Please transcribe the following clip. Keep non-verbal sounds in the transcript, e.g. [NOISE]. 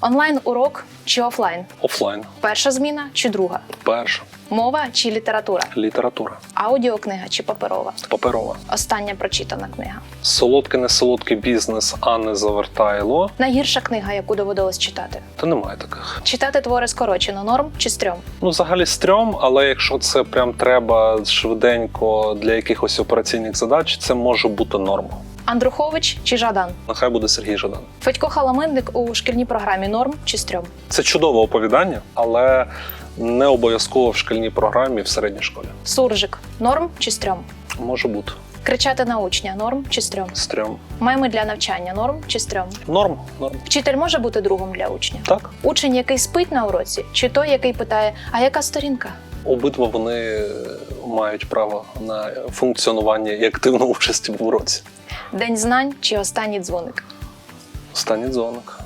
Онлайн урок чи офлайн? Офлайн. Перша зміна чи друга? Перша. Мова чи література? Література. Аудіокнига чи паперова? Паперова. Остання прочитана книга. Солодкий не солодкий бізнес, а не завертайло. Найгірша книга, яку доводилось читати. Та немає таких. Читати твори скорочено норм чи стрьом? Ну, взагалі стрьом, але якщо це прям треба швиденько для якихось операційних задач, це може бути нормою. Андрухович чи Жадан? Нехай буде Сергій Жадан. Федько Халаминник у шкільній програмі норм чи стрьом? Це чудове оповідання, але не обов'язково в шкільній програмі в середній школі. Суржик норм чи стрьом? Може бути Кричати на учня норм чи стрьом? стрьом. Меми для навчання норм чи стрьом? Норм, норм. Вчитель може бути другом для учня? Так. Учень, який спить на уроці, чи той, який питає, а яка сторінка? Обидва вони мають право на функціонування і активну [LAUGHS] участь в уроці. День знань чи останній дзвоник? Останній дзвоник.